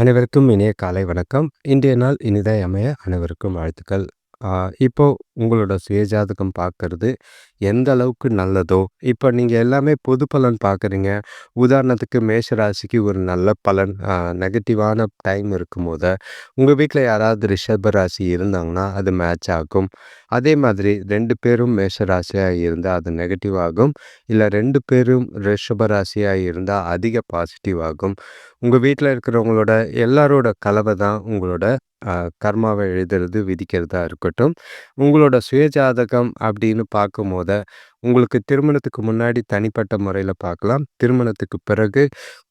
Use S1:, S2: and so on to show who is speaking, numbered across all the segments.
S1: அனைவருக்கும் இனிய காலை வணக்கம். இன்றைய நாள் இனிதாய் அமைய அனைவருக்கும் வாழ்த்துக்கள். இப்போது உங்களோட சுயஜாதகம் பார்க்கறது எந்த அளவுக்கு நல்லதோ இப்போ நீங்கள் எல்லாமே பொது பலன் பார்க்குறீங்க. உதாரணத்துக்கு மேஷ ராசிக்கு ஒரு நல்ல பலன் நெகட்டிவான டைம் இருக்கும்போது உங்கள் வீட்டில் யாராவது ரிஷப ராசி இருந்தாங்கன்னா அது மேட்ச் ஆகும். அதே மாதிரி ரெண்டு பேரும் மேஷ ராசியாக இருந்தால் அது நெகட்டிவ் ஆகும். இல்லை ரெண்டு பேரும் ரிஷப ராசியாக இருந்தால் அதிக பாசிட்டிவ் ஆகும். உங்கள் வீட்டில் இருக்கிறவங்களோட எல்லாரோட கலவை தான் உங்களோட கர்மாவை எழுதுறது விதிக்கிறதா இருக்கட்டும். உங்களோட சுயஜாதகம் அப்படின்னு பார்க்கும்போது உங்களுக்கு திருமணத்துக்கு முன்னாடி தனிப்பட்ட முறையில் பார்க்கலாம். திருமணத்துக்கு பிறகு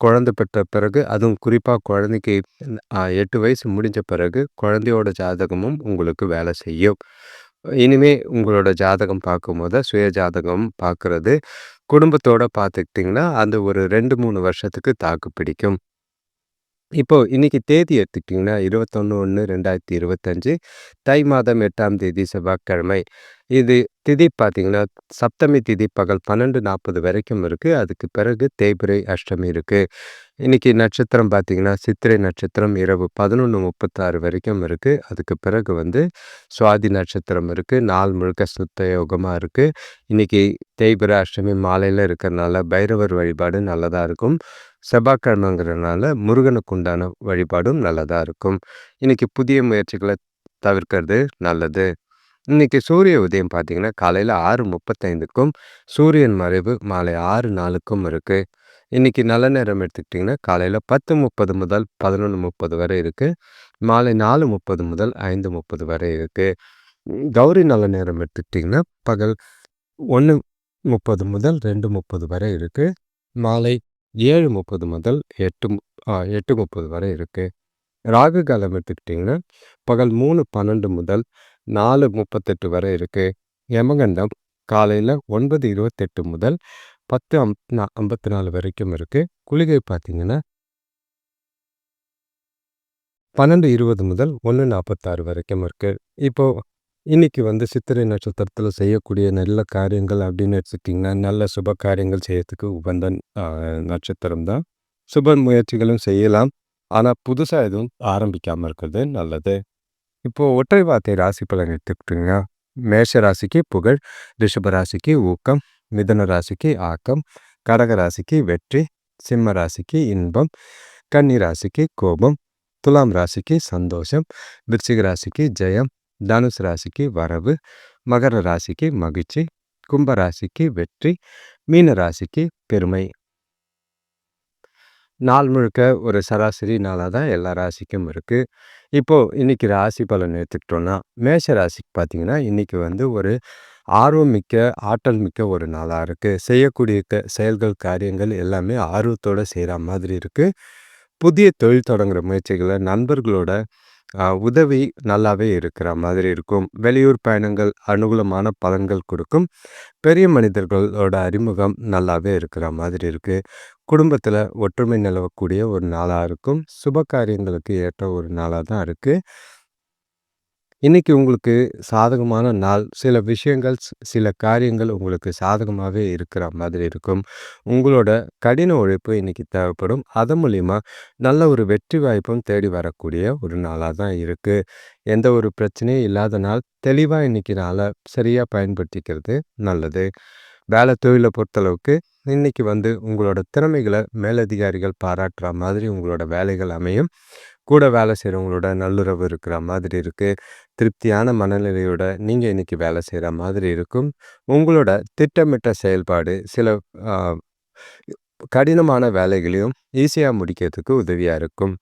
S1: குழந்தை பெற்ற பிறகு அதுவும் குறிப்பாக குழந்தைக்கு எட்டு வயசு முடிஞ்ச பிறகு குழந்தையோட ஜாதகமும் உங்களுக்கு வேலை செய்யும். இனிமே உங்களோட ஜாதகம் பார்க்கும்போது சுய ஜாதகம் பார்க்குறது. குடும்பத்தோட பார்த்துக்கிட்டிங்கன்னா அந்த ஒரு ரெண்டு மூணு வருஷத்துக்கு தாக்கு பிடிக்கும். இப்போது இன்னைக்கு தேதி எடுத்துக்கிட்டிங்கன்னா இருபத்தொன்று ஒன்று ரெண்டாயிரத்தி இருபத்தஞ்சு தை மாதம் எட்டாம் தேதி செவ்வாய்க்கிழமை. இது திதி பார்த்தீங்கன்னா சப்தமி திதி பகல் பன்னெண்டு நாற்பது வரைக்கும் இருக்குது அதுக்கு பிறகு தேய்பிரை அஷ்டமி இருக்குது இன்றைக்கி நட்சத்திரம் பார்த்திங்கன்னா சித்திரை நட்சத்திரம் இரவு பதினொன்று முப்பத்தாறு வரைக்கும் இருக்குது அதுக்கு பிறகு வந்து சுவாதி நட்சத்திரம் இருக்குது நாள் முழுக்க சுத்த யோகமாக இருக்குது இன்றைக்கி தேய்பிரை அஷ்டமி மாலையில் இருக்கிறனால பைரவர் வழிபாடு நல்லதாக இருக்கும். செவ்வாய்க்கிழமைங்கிறதுனால முருகனுக்கு உண்டான வழிபாடும் நல்லதாக இருக்கும். இன்றைக்கி புதிய முயற்சிகளை தவிர்க்கிறது நல்லது. இன்றைக்கி சூரிய உதயம் பார்த்திங்கன்னா காலையில் ஆறு முப்பத்தைந்துக்கும் சூரியன் மறைவு மாலை ஆறு நாளுக்கும் இருக்குது இன்றைக்கி நல்ல நேரம் எடுத்துக்கிட்டிங்கன்னா காலையில் பத்து முப்பது முதல் பதினொன்று முப்பது வரை இருக்குது மாலை நாலு முப்பது முதல் ஐந்து முப்பது வரை இருக்குது கௌரி நல்ல நேரம் எடுத்துக்கிட்டிங்கன்னா பகல் ஒன்று முப்பது முதல் ரெண்டு முப்பது வரை இருக்குது மாலை ஏழு முப்பது முதல் எட்டு எட்டு முப்பது வரை இருக்குது ராகு காலம் எடுத்துக்கிட்டிங்கன்னா பகல் மூணு பன்னெண்டு முதல் நாலு முப்பத்தெட்டு வரை இருக்குது யமகண்டம் காலையில் ஒன்பது இருபத்தெட்டு முதல் பத்து அம் ஐம்பத்தி நாலு வரைக்கும் இருக்குது குளிகை பார்த்தீங்கன்னா பன்னெண்டு இருபது முதல் ஒன்று நாற்பத்தாறு வரைக்கும் இருக்குது இப்போது இன்னைக்கு வந்து சித்திரை நட்சத்திரத்தில் செய்யக்கூடிய நல்ல காரியங்கள் அப்படின்னு எடுத்துக்கிட்டிங்கன்னா நல்ல சுப காரியங்கள் செய்யறதுக்கு உகந்த நட்சத்திரம் தான். சுப முயற்சிகளும் செய்யலாம். ஆனால் புதுசாக எதுவும் ஆரம்பிக்காமல் இருக்கிறது நல்லது. இப்போது ஒற்றை வார்த்தை ராசி பலன் எடுத்துக்கிட்டிங்கன்னா மேஷ ராசிக்கு புகழ் ரிஷப ராசிக்கு ஊக்கம் மிதன ராசிக்கு ஆக்கம் கடக ராசிக்கு வெற்றி சிம்ம ராசிக்கு இன்பம் கன்னி ராசிக்கு கோபம் துலாம் ராசிக்கு சந்தோஷம் விருச்சிக ராசிக்கு ஜெயம் தனுசு ராசிக்கு வரவு மகர ராசிக்கு மகிழ்ச்சி கும்ப ராசிக்கு வெற்றி மீன ராசிக்கு பெருமை. நாள் முழுக்க ஒரு சராசரி நாளாக தான் எல்லா ராசிக்கும் இருக்குது இப்போது இன்றைக்கி ராசி பலன் எடுத்துக்கிட்டோன்னா மேஷ ராசிக்கு பார்த்திங்கன்னா இன்றைக்கி வந்து ஒரு ஆர்வம் மிக்க ஆற்றல் மிக்க ஒரு நாளாக இருக்குது செய்யக்கூடிய செயல்கள் காரியங்கள் எல்லாமே ஆர்வத்தோடு செய்கிற மாதிரி இருக்குது புதிய தொழில் தொடங்குகிற முயற்சிகளை நண்பர்களோட உதவி நல்லாவே இருக்கிற மாதிரி இருக்கும். வெளியூர் பயணங்கள் அனுகூலமான பலன்கள் கொடுக்கும். பெரிய மனிதர்களோட அறிமுகம் நல்லாவே இருக்கிற மாதிரி இருக்குது குடும்பத்தில் ஒற்றுமை நிலவக்கூடிய ஒரு நாளாக இருக்கும். சுப காரியங்களுக்கு ஏற்ற ஒரு நாளாக தான் இருக்குது இன்னைக்கு உங்களுக்கு சாதகமான நாள். சில விஷயங்கள் சில காரியங்கள் உங்களுக்கு சாதகமாகவே இருக்கிற மாதிரி இருக்கும். உங்களோட கடின உழைப்பு இன்னைக்கு தேவைப்படும். அதன் மூலிமா நல்ல ஒரு வெற்றி வாய்ப்பும் தேடி வரக்கூடிய ஒரு நாளாக தான் இருக்குது எந்த ஒரு பிரச்சனையும் இல்லாத நாள். தெளிவாக இன்னைக்கு நாளை சரியாக பயன்படுத்திக்கிறது நல்லது. வேலை தொழிலை பொறுத்தளவுக்கு இன்னைக்கு வந்து உங்களோட திறமைகளை மேலதிகாரிகள் பாராட்டுற மாதிரி உங்களோட வேலைகள் அமையும். கூட வேலை செய்கிறவங்களோட நல்லுறவு இருக்கிற மாதிரி இருக்குது திருப்தியான மனநிலையோட நீங்கள் இன்றைக்கி வேலை செய்கிற மாதிரி இருக்கும். உங்களோட திட்டமிட்ட செயல்பாடு சில கடினமான வேலைகளையும் ஈஸியாக முடிக்கிறதுக்கு உதவியாக இருக்கும்.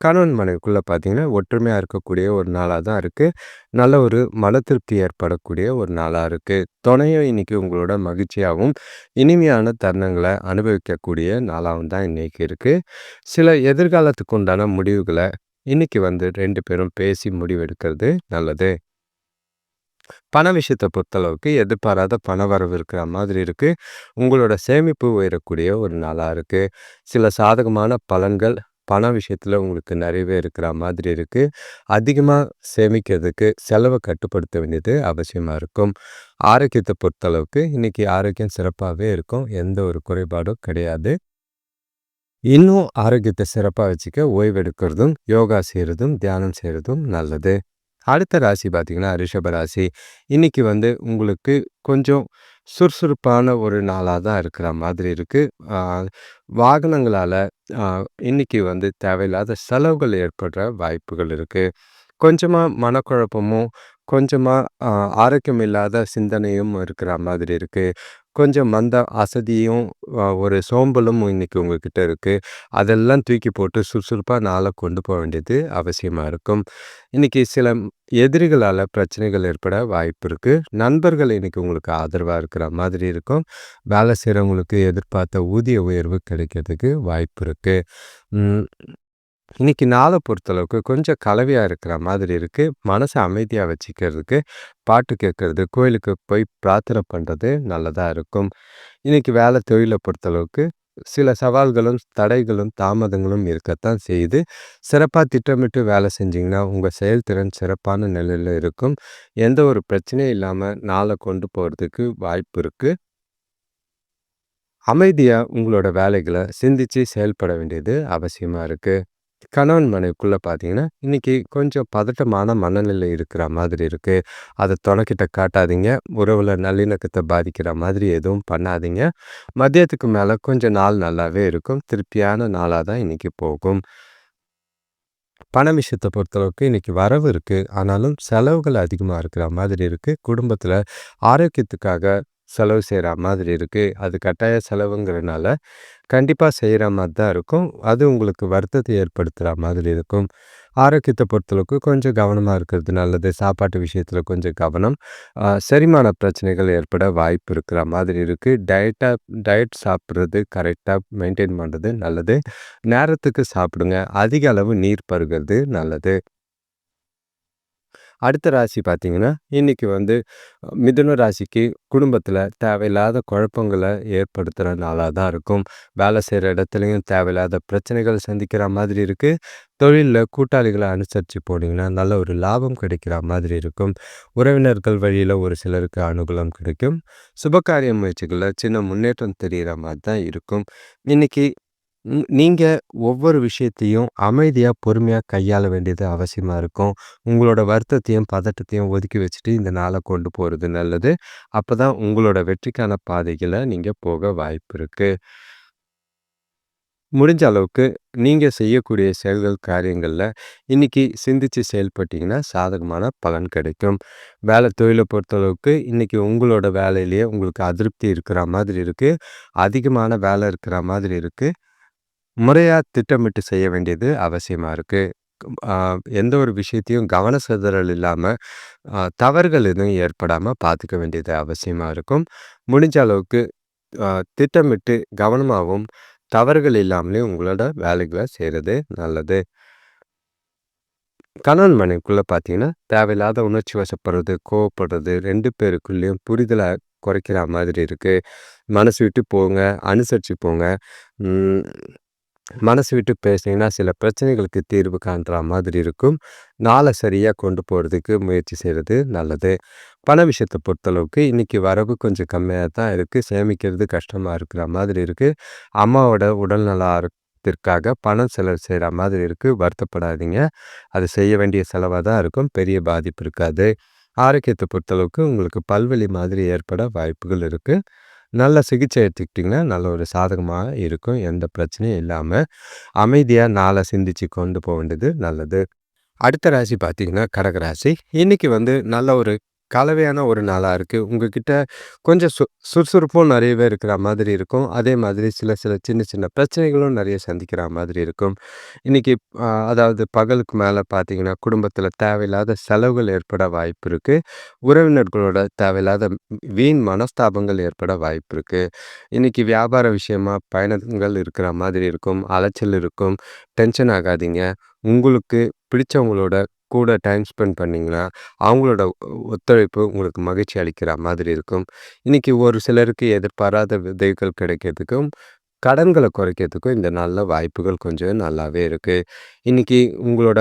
S1: கணவன் மனைவிக்குள்ளே பார்த்தீங்கன்னா ஒற்றுமையாக இருக்கக்கூடிய ஒரு நாளாக தான் இருக்குது நல்ல ஒரு மன திருப்தி ஏற்படக்கூடிய ஒரு நாளாக இருக்குது துணையும் இன்றைக்கி உங்களோட மகிழ்ச்சியாகவும் இனிமையான தருணங்களை அனுபவிக்கக்கூடிய நாளாகவும் தான் இன்றைக்கி இருக்குது சில எதிர்காலத்துக்கு உண்டான முடிவுகளை இன்றைக்கி வந்து ரெண்டு பேரும் பேசி முடிவெடுக்கிறது நல்லது. பண விஷயத்தை பொறுத்தளவுக்கு எதிர்பாராத பண வரவு இருக்கிற மாதிரி இருக்குது உங்களோட சேமிப்பு உயரக்கூடிய ஒரு நாளாக இருக்குது சில சாதகமான பலன்கள் பண விஷயத்தில் உங்களுக்கு நிறையவே இருக்கிற மாதிரி இருக்குது அதிகமாக சேமிக்கிறதுக்கு செலவை கட்டுப்படுத்த வேண்டியது அவசியமாக இருக்கும். ஆரோக்கியத்தை பொறுத்தளவுக்கு இன்றைக்கி ஆரோக்கியம் சிறப்பாகவே இருக்கும். எந்த ஒரு குறைபாடும் கிடையாது. இன்னும் ஆரோக்கியத்தை சிறப்பாக வச்சுக்க ஓய்வெடுக்கிறதும் யோகா செய்கிறதும் தியானம் செய்கிறதும் நல்லது. அடுத்த ராசி பார்த்திங்கன்னா ரிஷப ராசி. இன்றைக்கி வந்து உங்களுக்கு கொஞ்சம் சுறுசுறுப்பான ஒரு நாளாக தான் இருக்கிற மாதிரி இருக்குது வாகனங்களால் இன்றைக்கி வந்து தேவையில்லாத செலவுகள் ஏற்படுற வாய்ப்புகள் இருக்குது கொஞ்சமாக மனக்குழப்பமும் கொஞ்சமாக ஆரோக்கியம் இல்லாத சிந்தனையும் இருக்கிற மாதிரி இருக்குது கொஞ்சம் மந்த அசதியும் ஒரு சோம்பலும் இன்னைக்கு உங்ககிட்ட இருக்குது அதெல்லாம் தூக்கி போட்டு சுறுசுறுப்பாக நாளை கொண்டு போக வேண்டியது அவசியமாக இருக்கும். இன்றைக்கி சில எதிரிகளால் பிரச்சனைகள் ஏற்பட வாய்ப்பு இருக்குது நண்பர்கள் இன்றைக்கி உங்களுக்கு ஆதரவாக இருக்கிற மாதிரி இருக்கும். வேலை செய்கிறவங்களுக்கு எதிர்பார்த்த ஊதிய உயர்வு கிடைக்கிறதுக்கு வாய்ப்பு இருக்குது இன்னைக்கு நாளை பொறுத்தளவுக்கு கொஞ்சம் கலவையாக இருக்கிற மாதிரி இருக்குது மனசை அமைதியாக வச்சுக்கிறதுக்கு பாட்டு கேட்குறது கோயிலுக்கு போய் பிரார்த்தனை பண்ணுறது நல்லதாக இருக்கும். இன்றைக்கி வேலை தொழிலை பொறுத்தளவுக்கு சில சவால்களும் தடைகளும் தாமதங்களும் இருக்கத்தான் செய்யுது. சிறப்பாக திட்டமிட்டு வேலை செஞ்சிங்கன்னா உங்கள் செயல்திறன் சிறப்பான நிலையில் இருக்கும். எந்த ஒரு பிரச்சனையும் இல்லாமல் நாளை கொண்டு போகிறதுக்கு வாய்ப்பு இருக்குது அமைதியாக உங்களோட வேலைகளை சிந்தித்து செயல்பட வேண்டியது அவசியமாக இருக்குது கணவன் மனைவிக்குள்ளே பார்த்தீங்கன்னா, இன்றைக்கி கொஞ்சம் பதட்டமான மனநிலை இருக்கிற மாதிரி இருக்குது அதை தொணக்கிட்ட காட்டாதீங்க. உறவில் நல்லிணக்கத்தை பாதிக்கிற மாதிரி எதுவும் பண்ணாதீங்க. மதியத்துக்கு மேலே கொஞ்சம் நாள் நல்லாவே இருக்கும். திருப்தியான நாளாக தான் இன்றைக்கி போகும். பண விஷயத்தை பொறுத்தளவுக்கு இன்றைக்கி வரவு இருக்குது ஆனாலும் செலவுகள் அதிகமாக இருக்கிற மாதிரி இருக்குது குடும்பத்தில் ஆரோக்கியத்துக்காக செலவு செய்கிற மாதிரி இருக்குது அது கட்டாய செலவுங்கிறனால கண்டிப்பாக செய்கிற மாதிரி தான் இருக்கும். அது உங்களுக்கு வருத்தத்தை ஏற்படுத்துகிற மாதிரி இருக்கும். ஆரோக்கியத்தை பொறுத்தளவுக்கு கொஞ்சம் கவனமாக இருக்கிறது நல்லது. சாப்பாட்டு விஷயத்தில் கொஞ்சம் கவனம். செரிமான பிரச்சனைகள் ஏற்பட வாய்ப்பு இருக்கிற மாதிரி இருக்குது டயட்டாக டயட் சாப்பிட்றது கரெக்டாக மெயின்டைன் பண்ணுறது நல்லது. நேரத்துக்கு சாப்பிடுங்க. அதிக அளவு நீர் பருகிறது நல்லது. அடுத்த ராசி பார்த்தீங்கன்னா, இன்றைக்கி வந்து மிதுன ராசிக்கு குடும்பத்தில் தேவையில்லாத குழப்பங்களை ஏற்படுத்துகிற நாளாக தான் இருக்கும். வேலை செய்கிற இடத்துலையும் தேவையில்லாத பிரச்சனைகள் சந்திக்கிற மாதிரி இருக்குது தொழிலில் கூட்டாளிகளை அனுசரித்து போனீங்கன்னா, நல்ல ஒரு லாபம் கிடைக்கிற மாதிரி இருக்கும். உறவினர்கள் வழியில் ஒரு சிலருக்கு அனுகூலம் கிடைக்கும். சுபகாரிய முயற்சிகளில் சின்ன முன்னேற்றம் தெரிகிற மாதிரி தான் இருக்கும். இன்றைக்கி நீங்க ஒவ்வொரு விஷயத்தையும் அமைதியா, பொறுமையா கையாள வேண்டியது அவசியமா இருக்கும். உங்களோட வருத்தத்தையும், பதட்டத்தையும் ஒதுக்கி வச்சுட்டு இந்த நாளை கொண்டு போறது நல்லது. அப்பதான் உங்களோட வெற்றிக்கான பாதைகளை நீங்க போக வாய்ப்பு இருக்குது முடிஞ்ச அளவுக்கு நீங்க செய்யக்கூடிய செயல்கள், காரியங்கள்ல இன்னைக்கு சிந்திச்சு செயல்பட்டீங்கன்னா, சாதகமான பலன் கிடைக்கும். வேலை தொழிலை பொறுத்தளவுக்கு இன்னைக்கு உங்களோட வேலையிலேயே உங்களுக்கு அதிருப்தி இருக்கிற மாதிரி இருக்கு. அதிகமான வேலை இருக்கிற மாதிரி இருக்கு. முறையாக திட்டமிட்டு செய்ய வேண்டியது அவசியமாக இருக்குது எந்த ஒரு விஷயத்தையும் கவன சிதறல் இல்லாமல் தவறுகள் எதுவும் ஏற்படாமல் பார்த்துக்க வேண்டியது அவசியமாக இருக்கும். முடிஞ்ச அளவுக்கு திட்டமிட்டு கவனமாகவும் தவறுகள் இல்லாமலே உங்களோட வேலைகளை செய்கிறது நல்லது. கணவன் மனைவிக்குள்ளே பார்த்தீங்கன்னா தேவையில்லாத உணர்ச்சி வசப்படுறது கோவப்படுறது ரெண்டு பேருக்குள்ளேயும் புரிதலை குறைக்கிற மாதிரி இருக்குது மனசு விட்டு போங்க அனுசரித்து போங்க. மனசு விட்டு பேசினீங்கன்னா சில பிரச்சனைகளுக்கு தீர்வு காண்ற மாதிரி இருக்கும். நாளை சரியாக கொண்டு போகிறதுக்கு முயற்சி செய்கிறது நல்லது. பண விஷயத்தை பொறுத்தளவுக்கு இன்றைக்கி வரவு கொஞ்சம் கம்மியாக தான் இருக்குது சேமிக்கிறது கஷ்டமாக இருக்கிற மாதிரி இருக்குது அம்மாவோட உடல்நல ஆரோக்கியத்திற்காக பணம் செலவு செய்கிற மாதிரி இருக்குது வருத்தப்படாதீங்க. அது செய்ய வேண்டிய செலவாக தான் இருக்கும். பெரிய பாதிப்பு இருக்காது. ஆரோக்கியத்தை பொறுத்தளவுக்கு உங்களுக்கு பல்வழி மாதிரி ஏற்பட வாய்ப்புகள் இருக்குது நல்ல சிகிச்சை எடுத்துக்கிட்டிங்கன்னா நல்ல ஒரு சாதகமாக இருக்கும். எந்த பிரச்சனையும் இல்லாமல் அமைதியாக நாளை சிந்திச்சு கொண்டு போக வேண்டியது நல்லது. அடுத்த ராசி பார்த்தீங்கன்னா கடகராசி. இன்றைக்கி வந்து நல்ல ஒரு கலவையான ஒரு நாளாக இருக்குது உங்ககிட்ட கொஞ்சம் சு சுறுசுறுப்பும் நிறையவே இருக்கிற மாதிரி இருக்கும். அதே மாதிரி சில சில சின்ன சின்ன பிரச்சனைகளும் நிறைய சந்திக்கிற மாதிரி இருக்கும். இன்றைக்கி அதாவது பகலுக்கு மேலே பார்த்தீங்கன்னா குடும்பத்தில் தேவையில்லாத செலவுகள் ஏற்பட வாய்ப்பு இருக்குது உறவினர்களோட தேவையில்லாத வீண் மனஸ்தாபங்கள் ஏற்பட வாய்ப்பு இருக்குது இன்றைக்கி வியாபார விஷயமா பயணங்கள் இருக்கிற மாதிரி இருக்கும். அலைச்சல் இருக்கும். டென்ஷன் ஆகாதீங்க. உங்களுக்கு பிடிச்சவங்களோட கூட டைம் ஸ்பெண்ட் பண்ணிங்கன்னா அவங்களோட ஒத்துழைப்பு உங்களுக்கு மகிழ்ச்சி அளிக்கிற மாதிரி இருக்கும் இன்றைக்கி ஒரு சிலருக்கு எதிர்பாராத விதைகள் கிடைக்கிறதுக்கும் கடன்களை குறைக்கிறதுக்கும் இந்த நல்ல வாய்ப்புகள் கொஞ்சம் நல்லாவே இருக்குது இன்றைக்கி உங்களோட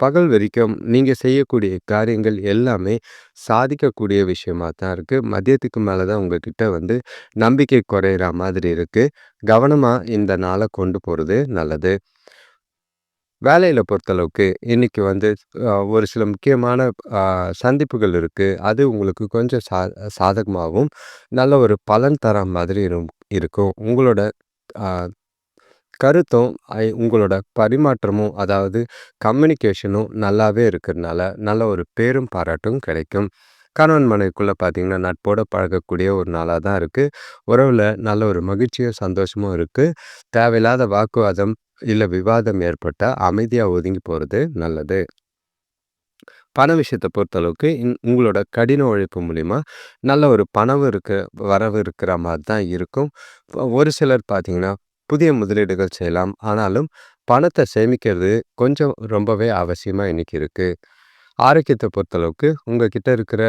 S1: பகல் வரைக்கும் நீங்க செய்யக்கூடிய காரியங்கள் எல்லாமே சாதிக்கக்கூடிய விஷயமா தான் இருக்கு. மதியத்துக்கு மேல தான் உங்ககிட்ட வந்து நம்பிக்கை குறையிற மாதிரி இருக்கு. கவனமா இந்த நாள கொண்டு போறது நல்லது. வேலையில் பொறுத்தளவுக்கு இன்னைக்கு வந்து ஒரு சில முக்கியமான சந்திப்புகள் இருக்குது அது உங்களுக்கு கொஞ்சம் சா சாதகமாகவும் நல்ல ஒரு பலன் தர மாதிரி இருக்கும். உங்களோட கருத்தும், ஐ உங்களோட பரிமாற்றமும், அதாவது கம்யூனிகேஷனும் நல்லாவே இருக்கிறனால, நல்ல ஒரு பேரும் பாராட்டும் கிடைக்கும். கணவன் மனைவிக்குள்ளே பார்த்தீங்கன்னா, நட்போட பழகக்கூடிய ஒரு நாளாக தான் இருக்குது உறவில் நல்ல ஒரு மகிழ்ச்சியும், சந்தோஷமும் இருக்குது தேவையில்லாத வாக்குவாதம், இல்லை விவாதம் ஏற்பட்டால் அமைதியாக ஒதுங்கி போகிறது நல்லது. பண விஷயத்தை பொறுத்தளவுக்கு இன் உங்களோட கடின உழைப்பு மூலிமா நல்ல ஒரு பணம் இருக்க வரவு இருக்கிற மாதிரி தான் இருக்கும். ஒரு சிலர் பார்த்தீங்கன்னா, புதிய முதலீடுகள் செய்யலாம். ஆனாலும் பணத்தை சேமிக்கிறது கொஞ்சம் ரொம்பவே அவசியமாக இன்னைக்கு இருக்குது ஆரோக்கியத்தை பொறுத்தளவுக்கு உங்ககிட்ட இருக்கிற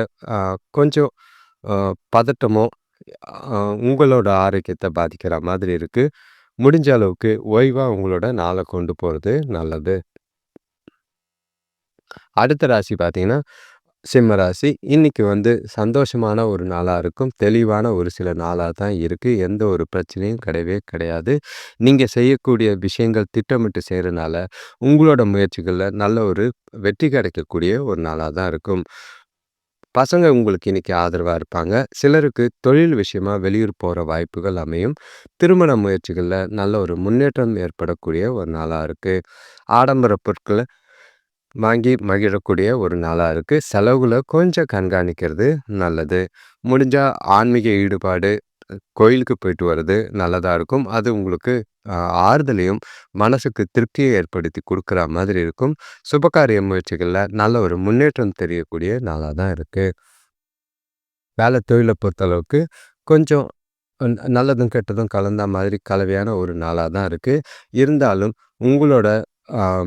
S1: கொஞ்சம் பதட்டமோ, உங்களோட ஆரோக்கியத்தை பாதிக்கிற மாதிரி இருக்குது முடிஞ்ச அளவுக்கு ஓய்வாக உங்களோட நாளை கொண்டு போகிறது நல்லது. அடுத்த ராசி பார்த்தீங்கன்னா, சிம்ம ராசி. இன்றைக்கி வந்து சந்தோஷமான ஒரு நாளாக இருக்கும். தெளிவான ஒரு சில நாளாக தான் இருக்குது எந்த ஒரு பிரச்சனையும் கிடையவே கிடையாது. நீங்கள் செய்யக்கூடிய விஷயங்கள் திட்டமிட்டு செய்கிறனால உங்களோட முயற்சிகளில் நல்ல ஒரு வெற்றி கிடைக்கக்கூடிய ஒரு நாளாக தான் இருக்கும். பசங்க உங்களுக்கு இன்றைக்கி ஆதரவாக இருப்பாங்க. சிலருக்கு தொழில் விஷயமா வெளியூர் போகிற வாய்ப்புகள் அமையும். திருமண முயற்சிகளில் நல்ல ஒரு முன்னேற்றம் ஏற்படக்கூடிய ஒரு நாளாக இருக்குது ஆடம்பர பொருட்களை வாங்கி மகிழக்கூடிய ஒரு நாளாக இருக்குது செலவுகளை கொஞ்சம் கண்காணிக்கிறது நல்லது. முடிஞ்சால் ஆன்மீக ஈடுபாடு, கோயிலுக்கு போயிட்டு வர்றது நல்லதாக இருக்கும். அது உங்களுக்கு ஆறுதலையும், மனசுக்கு திருப்தியை ஏற்படுத்தி கொடுக்குற மாதிரி இருக்கும். சுபகாரிய முயற்சிகளில் நல்ல ஒரு முன்னேற்றம் தெரியக்கூடிய நாளாக தான் இருக்குது வேலை தொழிலை பொறுத்தளவுக்கு கொஞ்சம் நல்லதும், கெட்டதும் கலந்த மாதிரி கலவையான ஒரு நாளாக தான் இருக்குது இருந்தாலும் உங்களோட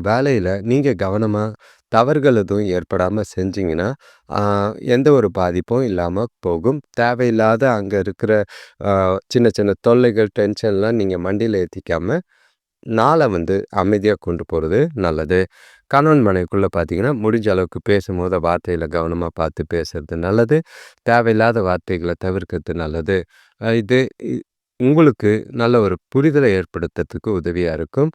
S1: வேலையில் நீங்கள் கவனமாக தவறுகள் எதுவும் ஏற்படாமல் செஞ்சிங்கன்னா எந்த ஒரு பாதிப்பும் இல்லாமல் போகும். தேவையில்லாத அங்கே இருக்கிற சின்ன சின்ன தொல்லைகள், டென்ஷன்லாம் நீங்கள் மண்டியில் ஏற்றிக்காமல் நாளை வந்து அமைதியாக கொண்டு போகிறது நல்லது. கணவன் மனைவிக்குள்ளே பார்த்தீங்கன்னா, முடிஞ்ச அளவுக்கு பேசும்போது வார்த்தையில் கவனமாக பார்த்து பேசுறது நல்லது. தேவையில்லாத வார்த்தைகளை தவிர்க்கிறது நல்லது. இது உங்களுக்கு நல்ல ஒரு புரிதலை ஏற்படுத்துறதுக்கு உதவியாக இருக்கும்.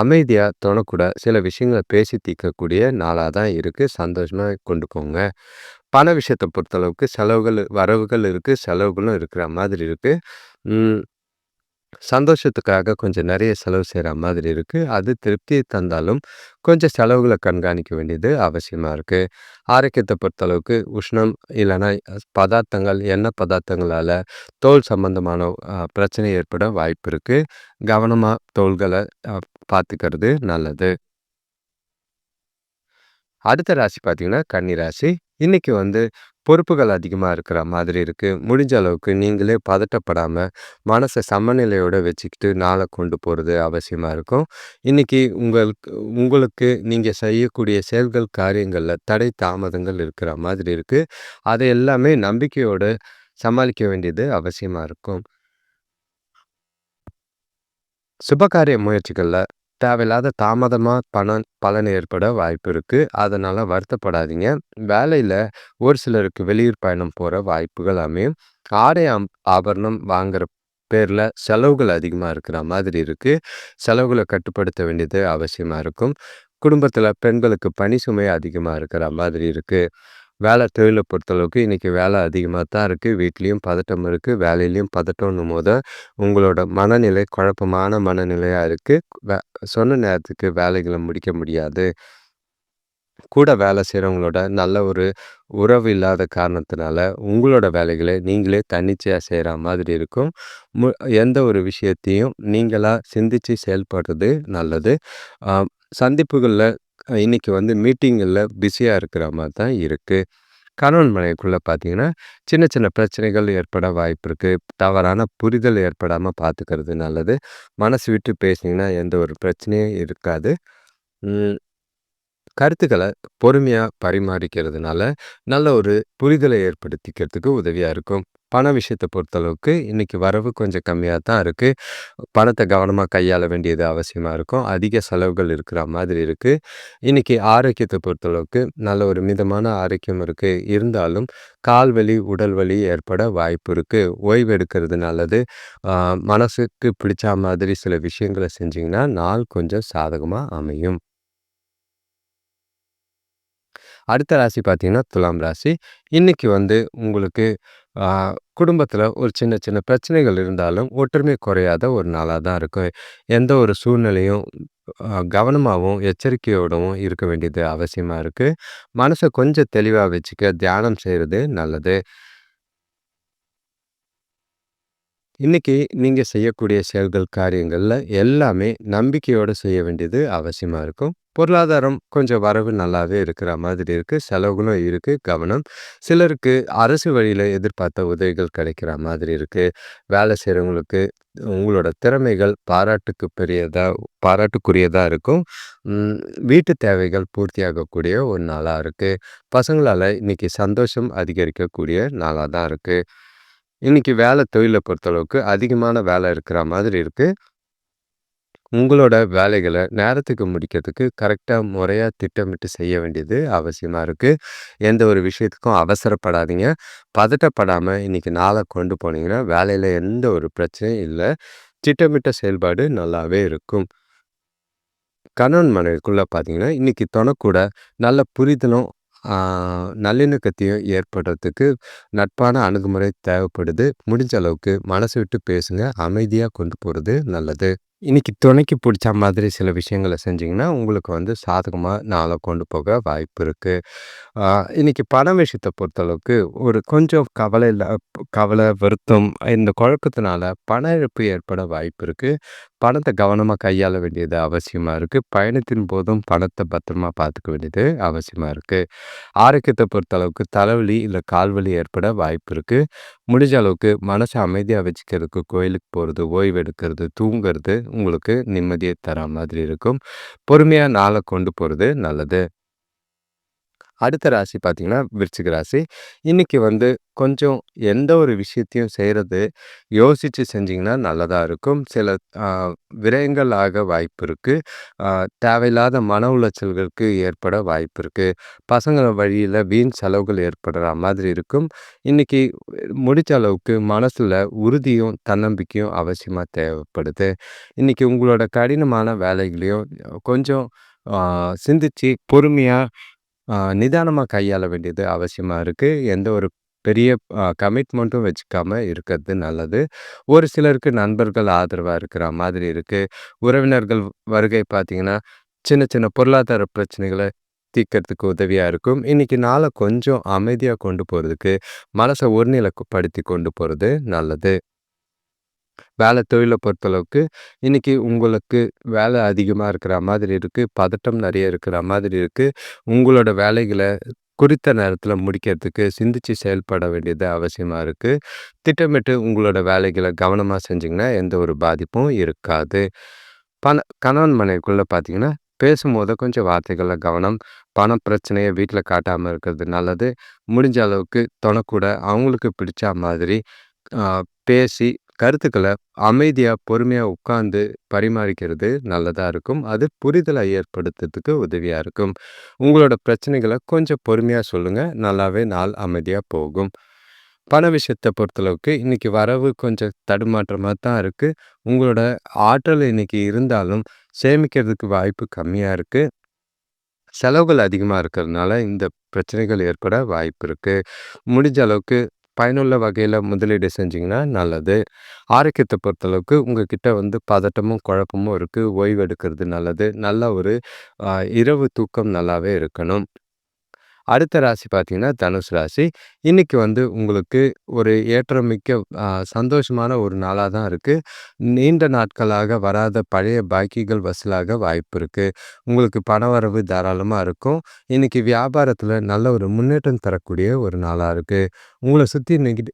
S1: அமைதியாக தொணக்கூட சில விஷயங்கள பேசி தீர்க்கக்கூடிய நாளாக தான் இருக்குது சந்தோஷமாக கொண்டு போங்க. பண விஷயத்தை பொறுத்தளவுக்கு செலவுகள், வரவுகள் இருக்குது செலவுகளும் இருக்கிற மாதிரி இருக்குது சந்தோஷத்துக்காக கொஞ்சம் நிறைய செலவு செய்கிற மாதிரி இருக்குது அது திருப்தியை தந்தாலும், கொஞ்சம் செலவுகளை கண்காணிக்க வேண்டியது அவசியமாக இருக்குது ஆரோக்கியத்தை பொறுத்தளவுக்கு உஷ்ணம் இல்லைன்னா பதார்த்தங்கள், எண்ணெய் பதார்த்தங்களால் தோல் சம்பந்தமான பிரச்சனை ஏற்பட வாய்ப்பு இருக்குது கவனமாக தோள்களை பார்த்துக்கிறது நல்லது. அடுத்த ராசி பார்த்தீங்கன்னா, கன்னி ராசி. இன்றைக்கி வந்து பொறுப்புகள் அதிகமாக இருக்கிற மாதிரி இருக்குது முடிஞ்ச அளவுக்கு நீங்களே பதட்டப்படாமல் மனசை சமநிலையோடு வச்சுக்கிட்டு நாளை கொண்டு போகிறது அவசியமாக இருக்கும். இன்னைக்கு உங்களுக்கு உங்களுக்கு நீங்கள் செய்யக்கூடிய செயல்கள், காரியங்களில் தடை, தாமதங்கள் இருக்கிற மாதிரி இருக்குது அதை எல்லாமே நம்பிக்கையோடு சமாளிக்க வேண்டியது அவசியமாக இருக்கும். சுபகாரிய முயற்சிகளில் தேவையில்லாத தாமதமாக பணம் பலன் ஏற்பட வாய்ப்பு இருக்குது அதனால் வருத்தப்படாதீங்க. வேலையில் ஒரு சிலருக்கு வெளியூர் பயணம் போகிற வாய்ப்புகள் அமையும். ஆடை ஆம் ஆபரணம் வாங்குற பேரில் செலவுகள் அதிகமாக இருக்கிற மாதிரி இருக்குது செலவுகளை கட்டுப்படுத்த வேண்டியது அவசியமாக இருக்கும். குடும்பத்தில் பெண்களுக்கு பணி சுமை அதிகமாக இருக்கிற மாதிரி இருக்குது வேலை தொழிலை பொறுத்தளவுக்கு இன்றைக்கி வேலை அதிகமாக தான் இருக்குது வீட்லேயும் பதட்டம் இருக்குது வேலையிலையும் பதட்டம்னும் போது உங்களோட மனநிலை குழப்பமான மனநிலையாக இருக்குது வே சொன்ன நேரத்துக்கு வேலைகளை முடிக்க முடியாது. கூட வேலை செய்கிறவங்களோட நல்ல ஒரு உறவு இல்லாத காரணத்தினால, உங்களோட வேலைகளை நீங்களே தன்னிச்சையாக செய்கிற மாதிரி இருக்கும். மு எந்த ஒரு விஷயத்தையும் நீங்களாக சிந்தித்து செயல்படுறது நல்லது. சந்திப்புகளில் இன்னைக்கு வந்து மீட்டிங்கில் பிஸியாக இருக்கிற மாதிரி தான் இருக்குது கணவன் மனைவிக்குள்ளே பார்த்தீங்கன்னா, சின்ன சின்ன பிரச்சனைகள் ஏற்பட வாய்ப்பு இருக்குது தவறான புரிதல் ஏற்படாமல் பார்த்துக்கிறது நல்லது. மனசு விட்டு பேசினீங்கன்னா எந்த ஒரு பிரச்சனையும் இருக்காது. கருத்துக்களை பொறுமையாக பரிமாறிக்கிறதுனால, நல்ல ஒரு புரிதலை ஏற்படுத்திக்கிறதுக்கு உதவியாக இருக்கும். பண விஷயத்தை பொறுத்தளவுக்கு இன்றைக்கி வரவு கொஞ்சம் கம்மியாக தான் இருக்குது பணத்தை கவனமாக கையாள வேண்டியது அவசியமாக இருக்கும். அதிக செலவுகள் இருக்கிற மாதிரி இருக்குது இன்றைக்கி ஆரோக்கியத்தை பொறுத்தளவுக்கு நல்ல ஒரு மிதமான ஆரோக்கியம் இருக்குது இருந்தாலும் கால் வலி, உடல் வலி ஏற்பட வாய்ப்பு இருக்குது ஓய்வு எடுக்கிறது நல்லது. மனசுக்கு பிடிச்சா மாதிரி சில விஷயங்கள செஞ்சிங்கன்னா நாள் கொஞ்சம் சாதகமாக அமையும். அடுத்த ராசி பார்த்தீங்கன்னா, துலாம் ராசி. இன்றைக்கி வந்து உங்களுக்கு குடும்பத்தில் ஒரு சின்ன சின்ன பிரச்சனைகள் இருந்தாலும், ஒற்றுமை குறையாத ஒரு நாளாக தான் இருக்கும். எந்த ஒரு சூழ்நிலையும் கவனமாகவும் எச்சரிக்கையோடவும் இருக்க வேண்டியது அவசியமாக இருக்குது மனசை கொஞ்சம் தெளிவாக வச்சுக்க தியானம் செய்கிறது நல்லது. இன்றைக்கி நீங்கள் செய்யக்கூடிய செயல்கள், காரியங்களில் எல்லாமே நம்பிக்கையோடு செய்ய வேண்டியது அவசியமாக இருக்கும். பொருளாதாரம் கொஞ்சம் வரவு நல்லாவே இருக்கிற மாதிரி இருக்குது செலவுகளும் இருக்குது கவனம். சிலருக்கு அரசு வழியில் எதிர்பார்த்த உதவிகள் கிடைக்கிற மாதிரி இருக்குது வேலை செய்கிறவங்களுக்கு உங்களோட திறமைகள் பாராட்டுக்கு பெரியதாக பாராட்டுக்குரியதாக இருக்கும். வீட்டு தேவைகள் பூர்த்தியாகக்கூடிய ஒரு நாளாக இருக்குது பசங்களால் இன்றைக்கி சந்தோஷம் அதிகரிக்கக்கூடிய நாளாக தான் இருக்குது இன்றைக்கி வேலை தொழிலை பொறுத்தளவுக்கு அதிகமான வேலை இருக்கிற மாதிரி இருக்குது உங்களோட வேலைகளை நேரத்துக்கு முடிக்கிறதுக்கு கரெக்டாக முறையாக திட்டமிட்டு செய்ய வேண்டியது அவசியமாக இருக்குது எந்த ஒரு விஷயத்துக்கும் அவசரப்படாதீங்க. பதட்டப்படாமல் இன்றைக்கி நாளை கொண்டு போனீங்கன்னா, வேலையில் எந்த ஒரு பிரச்சனையும் இல்லை திட்டமிட்ட செயல்பாடு நல்லாவே இருக்கும். கணவன் மனைவிக்குள்ளே பார்த்தீங்கன்னா, இன்றைக்கி தொணக்கூட நல்ல புரிதலும், நல்லிணக்கத்தையும் ஏற்படுறதுக்கு நட்பான அணுகுமுறை தேவைப்படுது. முடிஞ்ச அளவுக்கு மனசு விட்டு பேசுங்க. அமைதியாக கொண்டு போகிறது நல்லது. இன்னைக்கு துணைக்கு பிடிச்ச மாதிரி சில விஷயங்கள செஞ்சிங்கன்னா உங்களுக்கு வந்து சாதகமாக நாளை கொண்டு போக வாய்ப்பு இருக்குது இன்றைக்கி பணம் பண பொறுத்தளவுக்கு ஒரு கொஞ்சம் கவலையில கவலை, வருத்தம் இந்த குழப்பத்தினால பண இழப்பு ஏற்பட வாய்ப்பு இருக்குது பணத்தை கவனமாக கையாள வேண்டியது அவசியமாக இருக்குது பயணத்தின் போதும் பணத்தை பத்திரமா பார்த்துக்க வேண்டியது அவசியமாக இருக்குது ஆரோக்கியத்தை பொறுத்தளவுக்கு தலைவலி இல்லை கால்வலி ஏற்பட வாய்ப்பு இருக்குது முடிஞ்ச அளவுக்கு மனசை அமைதியாக வச்சுக்கிறதுக்கு கோயிலுக்கு போகிறது ஓய்வு எடுக்கிறது, தூங்குறது உங்களுக்கு நிம்மதியை தரா மாதிரி இருக்கும். பொறுமையாக நாளை கொண்டு போகிறது நல்லது. அடுத்த ராசி பார்த்தீங்கன்னா, விருச்சிக ராசி. இன்றைக்கி வந்து கொஞ்சம் எந்த ஒரு விஷயத்தையும் செய்கிறது யோசித்து செஞ்சிங்கன்னா நல்லதாக இருக்கும். சில விரயங்களாக விரயங்கள் ஆக வாய்ப்பு இருக்குது தேவையில்லாத மன உளைச்சல்களுக்கு ஏற்பட வாய்ப்பு இருக்குது பசங்க வழியில் வீண் செலவுகள் ஏற்படுற மாதிரி இருக்கும். இன்றைக்கி முடிஞ்ச அளவுக்கு மனசில் உறுதியும், தன்னம்பிக்கையும் அவசியமாக தேவைப்படுது. இன்றைக்கி உங்களோட கடினமான வேலைகளையும் கொஞ்சம் சிந்தித்து பொறுமையாக நிதானமாக கையாள வேண்டியது அவசியமாக இருக்குது எந்த ஒரு பெரிய கமிட்மெண்ட்டும் வச்சுக்காம இருக்கிறது நல்லது. ஒரு சிலருக்கு நண்பர்கள் ஆதரவாக இருக்கிற மாதிரி இருக்குது உறவினர்கள் வருகை பார்த்தீங்கன்னா, சின்ன சின்ன பொருளாதார பிரச்சனைகளை தீர்க்கறதுக்கு உதவியாக இருக்கும். இன்றைக்கி நாளை கொஞ்சம் அமைதியாக கொண்டு போகிறதுக்கு மனசை ஒருநிலைப்படுத்தி கொண்டு போகிறது நல்லது. வேலை தொழிலை பொறுத்தளவுக்கு, இன்றைக்கி உங்களுக்கு வேலை அதிகமாக இருக்கிற மாதிரி இருக்குது பதட்டம் நிறைய இருக்கிற மாதிரி இருக்குது உங்களோட வேலைகளை குறித்த நேரத்தில் முடிக்கிறதுக்கு சிந்தித்து செயல்பட வேண்டியது அவசியமாக இருக்குது திட்டமிட்டு உங்களோட வேலைகளை கவனமாக செஞ்சிங்கன்னா எந்த ஒரு பாதிப்பும் இருக்காது. பண கணவன் மனைவிக்குள்ளே பார்த்தீங்கன்னா, பேசும்போது கொஞ்சம் வார்த்தைகளில் கவனம். பண பிரச்சனையை வீட்டில் காட்டாமல் இருக்கிறது நல்லது. முடிஞ்ச அளவுக்கு தொணக்கூட அவங்களுக்கு பிடிச்ச மாதிரி பேசி கருத்துக்களை அமைதியாக பொறுமையாக உட்கார்ந்து பரிமாறிக்கிறது நல்லதாக இருக்கும். அது புரிதலை ஏற்படுத்துறதுக்கு உதவியாக இருக்கும். உங்களோட பிரச்சனைகளை கொஞ்சம் பொறுமையாக சொல்லுங்கள் நல்லாவே நாள் அமைதியாக போகும். பண விஷயத்தை பொறுத்தளவுக்கு இன்றைக்கி வரவு கொஞ்சம் தடுமாற்றமாக தான் இருக்குது உங்களோட ஆற்றல் இன்னைக்கு இருந்தாலும், சேமிக்கிறதுக்கு வாய்ப்பு கம்மியாக இருக்குது செலவுகள் அதிகமாக இருக்கிறதுனால, இந்த பிரச்சனைகள் ஏற்பட வாய்ப்பு இருக்குது முடிஞ்ச அளவுக்கு பயனுள்ள வகையில் முதலீடு செஞ்சிங்கன்னா நல்லது. ஆரோக்கியத்தை பொறுத்தளவுக்கு உங்ககிட்ட வந்து பதட்டமும், குழப்பமும் இருக்குது ஓய்வு எடுக்கிறது நல்லது. நல்ல ஒரு இரவு தூக்கம் நல்லாவே இருக்கணும். அடுத்த ராசி பார்த்தீங்கன்னா, தனுசு ராசி. இன்னைக்கு வந்து உங்களுக்கு ஒரு ஏற்றமிக்க சந்தோஷமான ஒரு நாளாக தான் இருக்குது நீண்ட நாட்களாக வராத பழைய பாக்கிகள் வசூலாக வாய்ப்பு இருக்குது உங்களுக்கு பணவரவு தாராளமாக இருக்கும். இன்னைக்கு வியாபாரத்தில் நல்ல ஒரு முன்னேற்றம் தரக்கூடிய ஒரு நாளாக இருக்குது உங்களை சுற்றி நெகிட்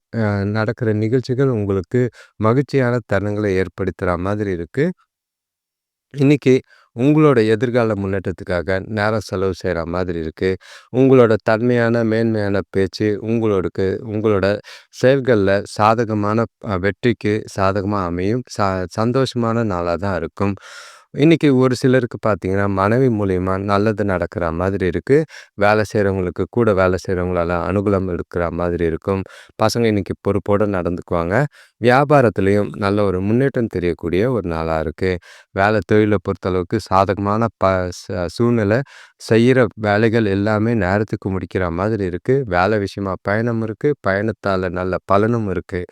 S1: நடக்கிற நிகழ்ச்சிகள் உங்களுக்கு மகிழ்ச்சியான தருணங்களை ஏற்படுத்துகிற மாதிரி இருக்குது இன்னைக்கு உங்களோட எதிர்கால முன்னேற்றத்துக்காக நேரம் செலவு செய்கிற மாதிரி இருக்குது உங்களோட தன்மையான மேன்மையான பேச்சு உங்களோடக்கு உங்களோட செயல்களில் சாதகமான வெற்றிக்கு சாதகமாக அமையும். ச சந்தோஷமான நாளாக தான் இருக்கும். இன்றைக்கி ஒரு சிலருக்கு பார்த்தீங்கன்னா மனைவி மூலிமா நல்லது நடக்கிற மாதிரி இருக்குது வேலை செய்கிறவங்களுக்கு கூட வேலை செய்கிறவங்களால அனுகூலம் இருக்கிற மாதிரி இருக்கும். பசங்க இன்றைக்கி பொறுப்போடு நடந்துக்குவாங்க. வியாபாரத்துலேயும் நல்ல ஒரு முன்னேற்றம் தெரியக்கூடிய ஒரு நாளாக இருக்குது வேலை தொழிலை பொறுத்தளவுக்கு சாதகமான ப சூழ்நிலை செய்கிற வேலைகள் எல்லாமே நேரத்துக்கு முடிக்கிற மாதிரி இருக்குது வேலை விஷயமா பயணம் இருக்குது பயணத்தால் நல்ல பலனும் இருக்குது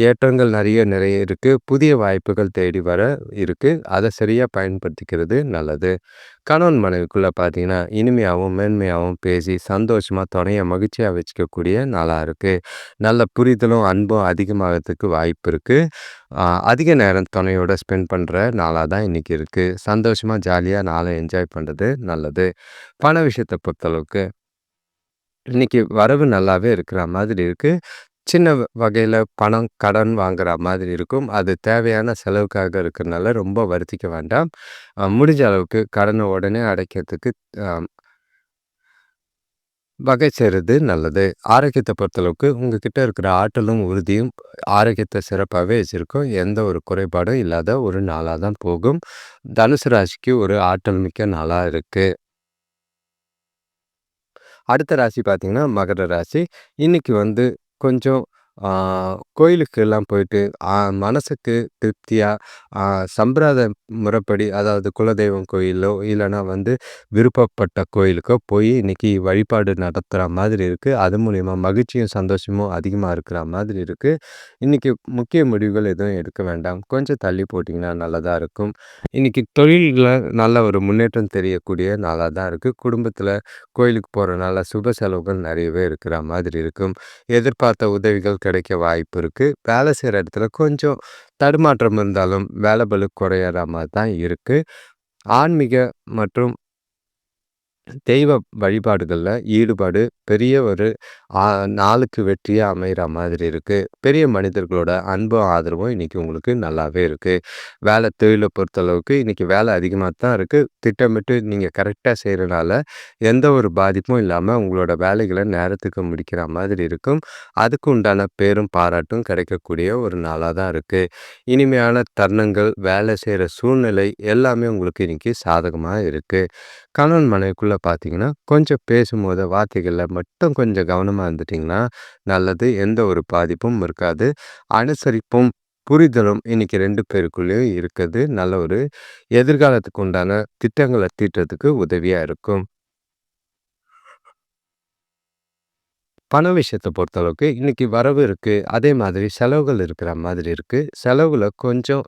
S1: ஏற்றங்கள் நிறைய நிறைய இருக்குது புதிய வாய்ப்புகள் தேடி வர இருக்குது அதை சரியாக பயன்படுத்திக்கிறது நல்லது. கணவன் மனைவிக்குள்ளே பார்த்தீங்கன்னா இனிமையாகவும் மேன்மையாகவும் பேசி சந்தோஷமாக துணையை மகிழ்ச்சியாக வச்சுக்கக்கூடிய நாளாக இருக்குது நல்ல புரிதலும் அன்பும் அதிகமாகிறதுக்கு வாய்ப்பு இருக்குது அதிக நேரம் துணையோட ஸ்பெண்ட் பண்ணுற நாளாக தான் இன்றைக்கி இருக்குது சந்தோஷமாக ஜாலியாக நாளை என்ஜாய் பண்ணுறது நல்லது. பண விஷயத்தை பொறுத்தளவுக்கு இன்றைக்கி வரவு நல்லாவே இருக்கிற மாதிரி இருக்குது சின்ன வகையில் பணம் கடன் வாங்குற மாதிரி இருக்கும். அது தேவையான செலவுக்காக இருக்கிறனால ரொம்ப வருத்திக்க வேண்டாம். முடிஞ்ச அளவுக்கு கடனை உடனே அடைக்கிறதுக்கு வகை செய்கிறது நல்லது. ஆரோக்கியத்தை பொறுத்தளவுக்கு உங்ககிட்ட இருக்கிற ஆற்றலும் உறுதியும் ஆரோக்கியத்தை சிறப்பாகவே வச்சுருக்கும். எந்த ஒரு குறைபாடும் இல்லாத ஒரு நாளாக தான் போகும். தனுசு ராசிக்கு ஒரு ஆற்றல் மிக்க நாளாக இருக்குது அடுத்த ராசி பார்த்திங்கன்னா மகர ராசி. இன்றைக்கி வந்து கொஞ்சம் கோயிலுக்கெல்லாம் போயிட்டு மனசுக்கு திருப்தியாக சம்பிரதாய முறைப்படி அதாவது குலதெய்வம் கோயிலோ இல்லைன்னா வந்து விருப்பப்பட்ட கோயிலுக்கோ போய் இன்றைக்கி வழிபாடு நடத்துகிற மாதிரி இருக்குது அது மூலிமா மகிழ்ச்சியும் சந்தோஷமும் அதிகமாக இருக்கிற மாதிரி இருக்குது இன்றைக்கி முக்கிய முடிவுகள் எதுவும் எடுக்க வேண்டாம். கொஞ்சம் தள்ளி போட்டிங்கன்னா நல்லதாக இருக்கும். இன்றைக்கி தொழிலில் நல்ல ஒரு முன்னேற்றம் தெரியக்கூடிய நாளாக தான் இருக்குது குடும்பத்தில் கோயிலுக்கு போகிறனால சுப செலவுகள் நிறையவே இருக்கிற மாதிரி இருக்கும். எதிர்பார்த்த உதவிகள் கிடைக்க வாய்ப்பு இருக்குது வேலை செய்கிற இடத்துல கொஞ்சம் தடுமாற்றம் இருந்தாலும் வேலை பலு குறையிற மாதிரி தான் இருக்குது ஆன்மீக மற்றும் தெய்வ வழிபாடுகளில் ஈடுபாடு பெரிய ஒரு நாளுக்கு வெற்றியாக அமைகிற மாதிரி இருக்குது பெரிய மனிதர்களோட அன்பும் ஆதரவும் இன்றைக்கி உங்களுக்கு நல்லாவே இருக்குது வேலை தொழிலை பொறுத்தளவுக்கு இன்றைக்கி வேலை அதிகமாக தான் இருக்குது திட்டமிட்டு நீங்கள் கரெக்டாக செய்கிறனால எந்த ஒரு பாதிப்பும் இல்லாமல் உங்களோட வேலைகளை நேரத்துக்கு முடிக்கிற மாதிரி இருக்கும். அதுக்கு உண்டான பேரும் பாராட்டும் கிடைக்கக்கூடிய ஒரு நாளாக தான் இருக்குது இனிமையான தருணங்கள் வேலை செய்கிற சூழ்நிலை எல்லாமே உங்களுக்கு இன்றைக்கி சாதகமாக இருக்குது கணவன் மனைவிக்குள்ளே பார்த்தீங்கன்னா கொஞ்சம் பேசும்போது வார்த்தைகளில் மட்டும் கொஞ்சம் கவனமாக இருந்துட்டிங்கன்னா நல்லது. எந்த ஒரு பாதிப்பும் இருக்காது. அனுசரிப்பும் புரிதலும் இன்னைக்கு ரெண்டு பேருக்குள்ளேயும் இருக்குது. நல்ல ஒரு எதிர்காலத்துக்கு உண்டான திட்டங்களை தீட்டுறதுக்கு உதவியாக இருக்கும். பண விஷயத்தை பொறுத்தளவுக்கு இன்னைக்கு வரவு இருக்குது அதே மாதிரி செலவுகள் இருக்கிற மாதிரி இருக்குது செலவில் கொஞ்சம்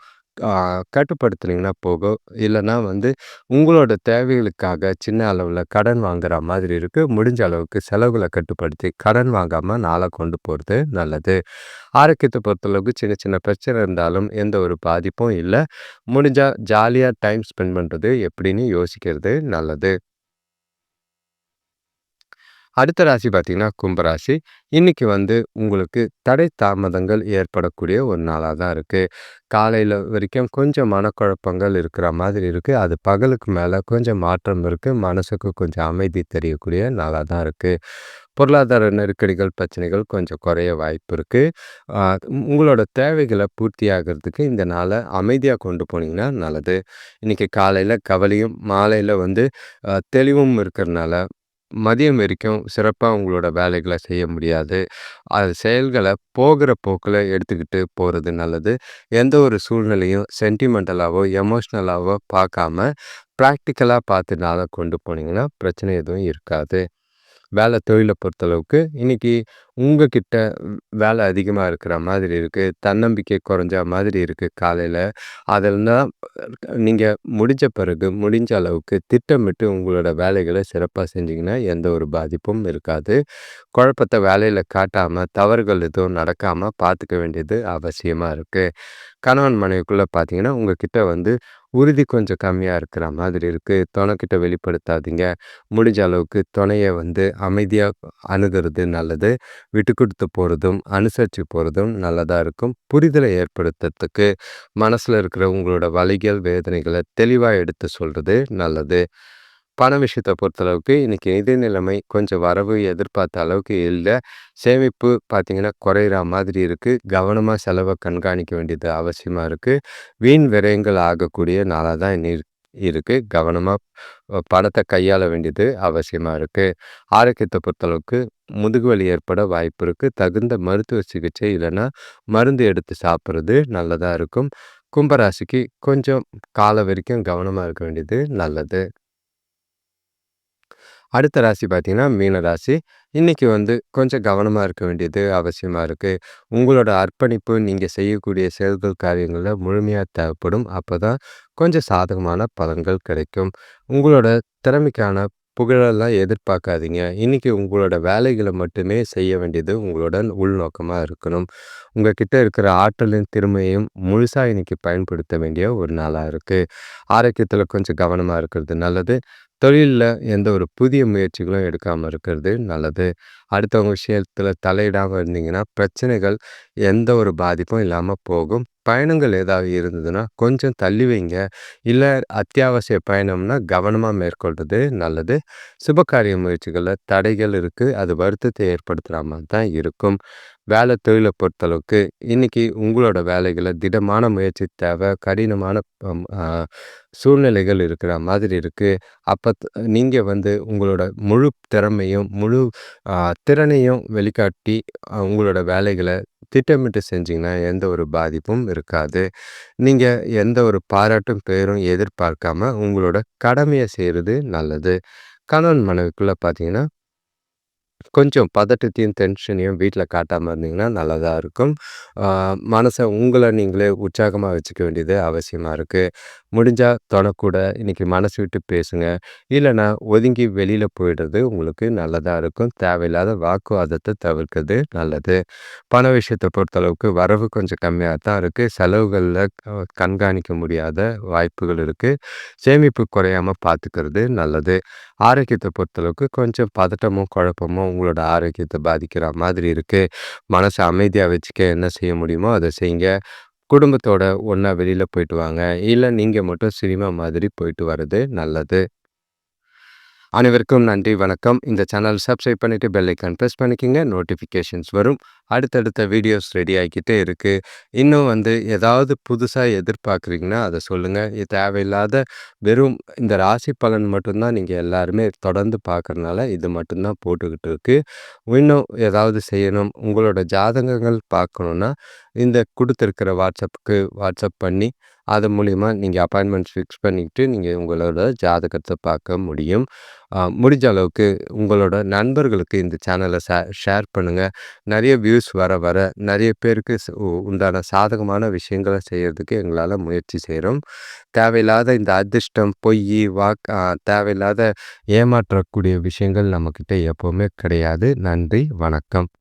S1: கட்டுப்படுத்துனீங்கன்னா போகும். இல்லைன்னா வந்து உங்களோட தேவைகளுக்காக சின்ன அளவில் கடன் வாங்குற மாதிரி இருக்குது முடிஞ்ச அளவுக்கு செலவுகளை கட்டுப்படுத்தி கடன் வாங்காமல் நாளை கொண்டு போகிறது நல்லது. ஆரோக்கியத்தை பொறுத்தளவுக்கு சின்ன சின்ன பிரச்சனை இருந்தாலும் எந்த ஒரு பாதிப்பும் இல்லை முடிஞ்சால் ஜாலியாக டைம் ஸ்பெண்ட் பண்ணுறது எப்படின்னு யோசிக்கிறது நல்லது. அடுத்த ராசி பார்த்தீங்கன்னா கும்பராசி இன்னைக்கு வந்து உங்களுக்கு தடை தாமதங்கள் ஏற்படக்கூடிய ஒரு நாளாக தான் இருக்குது காலையில் வரைக்கும் கொஞ்சம் மனக்குழப்பங்கள் இருக்கிற மாதிரி இருக்குது அது பகலுக்கு மேலே கொஞ்சம் மாற்றம் இருக்குது மனசுக்கு கொஞ்சம் அமைதி தெரியக்கூடிய நாளாக தான் இருக்குது பொருளாதார நெருக்கடிகள் பிரச்சனைகள் கொஞ்சம் குறைய வாய்ப்பு இருக்குது உங்களோட தேவைகளை பூர்த்தி ஆகிறதுக்கு இந்த நாளை அமைதியாக கொண்டு போனீங்கன்னா நல்லது. இன்றைக்கி காலையில் கவலையும் மாலையில் வந்து தெளிவும் இருக்கிறனால மதியம் வரைக்கும் சிறப்பாக உங்களோட வேலைகளை செய்ய முடியாது. அது செயல்களை போகிற போக்கில் எடுத்துக்கிட்டு போகிறது நல்லது. எந்த ஒரு சூழ்நிலையும் சென்டிமெண்டலாகவோ எமோஷ்னலாகவோ பார்க்காம ப்ராக்டிக்கலாக பார்த்து கொண்டு போனீங்கன்னா பிரச்சனை எதுவும் இருக்காது. வேலை தொழிலை பொறுத்தளவுக்கு இன்றைக்கி உங்ககிட்ட வேலை அதிகமாக இருக்கிற மாதிரி இருக்குது தன்னம்பிக்கை குறைஞ்ச மாதிரி இருக்குது காலையில். அதெல்லாம் நீங்கள் முடிஞ்ச பிறகு முடிஞ்ச அளவுக்கு திட்டமிட்டு உங்களோட வேலைகளை சிறப்பாக செஞ்சிங்கன்னா எந்த ஒரு பாதிப்பும் இருக்காது. குழப்பத்தை வேலையில் காட்டாமல் தவறுகள் எதுவும் நடக்காமல் பார்த்துக்க வேண்டியது அவசியமாக இருக்குது கணவன் மனைவிக்குள்ளே பார்த்தீங்கன்னா உங்ககிட்ட வந்து உறுதி கொஞ்சம் கம்மியாக இருக்கிற மாதிரி இருக்குது துணைக்கிட்ட வெளிப்படுத்தாதீங்க. முடிஞ்ச அளவுக்கு துணையை வந்து அமைதியாக அணுகிறது நல்லது. விட்டு கொடுத்து போகிறதும் அனுசரித்து போகிறதும் நல்லதாக இருக்கும். புரிதலை ஏற்படுத்துறதுக்கு மனசில் இருக்கிற உங்களோட வலிகள் வேதனைகளை தெளிவாக எடுத்து சொல்கிறது நல்லது. பண விஷயத்தை பொறுத்தளவுக்கு இன்றைக்கி நிதி நிலைமை கொஞ்சம் வரவு எதிர்பார்த்த அளவுக்கு இல்லை. சேமிப்பு பார்த்திங்கன்னா குறையிற மாதிரி இருக்குது கவனமாக செலவை கண்காணிக்க வேண்டியது அவசியமாக இருக்குது வீண் விரயங்கள் ஆகக்கூடிய நாளாக தான் இனி இருக்குது கவனமாக பணத்தை கையாள வேண்டியது அவசியமாக இருக்குது ஆரோக்கியத்தை பொறுத்தளவுக்கு முதுகுவலி ஏற்பட வாய்ப்பு இருக்குது தகுந்த மருத்துவ சிகிச்சை இல்லைன்னா மருந்து எடுத்து சாப்பிட்றது நல்லதாக இருக்கும். கும்பராசிக்கு கொஞ்சம் காலம் வரைக்கும் கவனமாக இருக்க வேண்டியது நல்லது. அடுத்த ராசி பார்த்தீங்கன்னா மீன ராசி. இன்றைக்கி வந்து கொஞ்சம் கவனமாக இருக்க வேண்டியது அவசியமாக இருக்குது உங்களோட அர்ப்பணிப்பு நீங்கள் செய்யக்கூடிய செயல்கள் காரியங்களில் முழுமையாக தேவைப்படும். அப்போ தான் கொஞ்சம் சாதகமான பலன்கள் கிடைக்கும். உங்களோட திறமைக்கான புகழெல்லாம் எதிர்பார்க்காதீங்க. இன்றைக்கி உங்களோட வேலைகளை மட்டுமே செய்ய வேண்டியது உங்களோட உள்நோக்கமாக இருக்கணும். உங்கள் கிட்ட இருக்கிற ஆற்றலின் திறமையும் முழுசாக இன்றைக்கி பயன்படுத்த வேண்டிய ஒரு நாளாக இருக்குது ஆரோக்கியத்தில் கொஞ்சம் கவனமாக இருக்கிறது நல்லது. தொழிலில் எந்த ஒரு புதிய முயற்சிகளும் எடுக்காமல் இருக்கிறது நல்லது. அடுத்தவங்க விஷயத்தில் தலையிடாமல் இருந்தீங்கன்னா பிரச்சனைகள் எந்த ஒரு பாதிப்பும் இல்லாமல் போகும். பயணங்கள் ஏதாவது இருந்ததுன்னா கொஞ்சம் தள்ளி வைங்க. இல்லை அத்தியாவசிய பயணம்னா கவனமாக மேற்கொள்வது நல்லது. சுபகாரிய முயற்சிகளில் தடைகள் இருக்குது அது வருத்தத்தை ஏற்படுத்துகிற மாதிரி தான் இருக்கும். வேலை தொழிலை பொறுத்தளவுக்கு இன்றைக்கி உங்களோட வேலைகளை திடமான முயற்சி தேவை. கடினமான சூழ்நிலைகள் இருக்கிற மாதிரி இருக்குது அப்போ நீங்கள் வந்து உங்களோட முழு திறமையும் முழு திறனையும் வெளிக்காட்டி உங்களோட வேலைகளை திட்டமிட்டு செஞ்சிங்கன்னா எந்த ஒரு பாதிப்பும் இருக்காது. நீங்கள் எந்த ஒரு பாராட்டும் பேரும் எதிர்பார்க்காம உங்களோட கடமையை செய்கிறது நல்லது. கணவன் மனைவிக்குள்ளே பார்த்தீங்கன்னா கொஞ்சம் பதட்டத்தையும் டென்ஷனையும் வீட்டில் காட்டாமல் இருந்தீங்கன்னா நல்லதாக இருக்கும். மனசை உங்களை நீங்களே உற்சாகமாக வச்சுக்க வேண்டியது அவசியமாக இருக்குது முடிஞ்சால் தொடக்கூட இன்றைக்கி மனசு விட்டு பேசுங்க. இல்லைன்னா ஒதுங்கி வெளியில் போயிடுறது உங்களுக்கு நல்லதாக இருக்கும். தேவையில்லாத வாக்குவாதத்தை தவிர்க்கிறது நல்லது. பண விஷயத்தை பொறுத்தளவுக்கு வரவு கொஞ்சம் கம்மியாக தான் இருக்குது செலவுகளில் கண்காணிக்க முடியாத வாய்ப்புகள் இருக்குது சேமிப்பு குறையாமல் பார்த்துக்கிறது நல்லது. ஆரோக்கியத்தை பொறுத்தளவுக்கு கொஞ்சம் பதட்டமும் குழப்பமும் உங்களோட ஆரோக்கியத்தை பாதிக்கிற மாதிரி இருக்குது மனசை அமைதியாக வச்சுக்க என்ன செய்ய முடியுமோ அதை செய்யுங்க குடும்பத்தோட ஒன்றா வெளியில் போயிட்டு வாங்க. இல்லை நீங்கள் மட்டும் சினிமா மாதிரி போயிட்டு வர்றது நல்லது. அனைவருக்கும் நன்றி வணக்கம். இந்த சேனல் சப்ஸ்கிரைப் பண்ணிவிட்டு பெல்லைக்கான் ப்ரெஸ் பண்ணிக்கோங்க. நோட்டிஃபிகேஷன்ஸ் வரும். அடுத்தடுத்த வீடியோஸ் ரெடி ஆகிக்கிட்டே இருக்குது இன்னும் வந்து ஏதாவது புதுசாக எதிர்பார்க்குறீங்கன்னா அதை சொல்லுங்கள் தேவையில்லாத வெறும் இந்த ராசி பலன் மட்டும்தான் நீங்கள் எல்லாருமே தொடர்ந்து பார்க்குறனால இது மட்டும்தான் போட்டுக்கிட்டு இருக்குது இன்னும் ஏதாவது செய்யணும். உங்களோட ஜாதகங்கள் பார்க்கணுன்னா இந்த கொடுத்துருக்கிற வாட்ஸ்அப்புக்கு வாட்ஸ்அப் பண்ணி அது மூலிமா நீங்கள் அப்பாயின்மெண்ட்ஸ் ஃபிக்ஸ் பண்ணிக்கிட்டு நீங்கள் உங்களோட ஜாதகத்தை பார்க்க முடியும். முடிஞ்ச அளவுக்கு உங்களோட நண்பர்களுக்கு இந்த சேனலை ஷே ஷேர் பண்ணுங்கள் நிறைய வியூஸ் வர வர நிறைய பேருக்கு உண்டான சாதகமான விஷயங்களை செய்கிறதுக்கு எங்களால் முயற்சி செய்கிறோம் தேவையில்லாத இந்த அதிர்ஷ்டம் பொய் வாக் தேவையில்லாத ஏமாற்றக்கூடிய விஷயங்கள் நம்மக்கிட்ட எப்போவுமே கிடையாது. நன்றி வணக்கம்.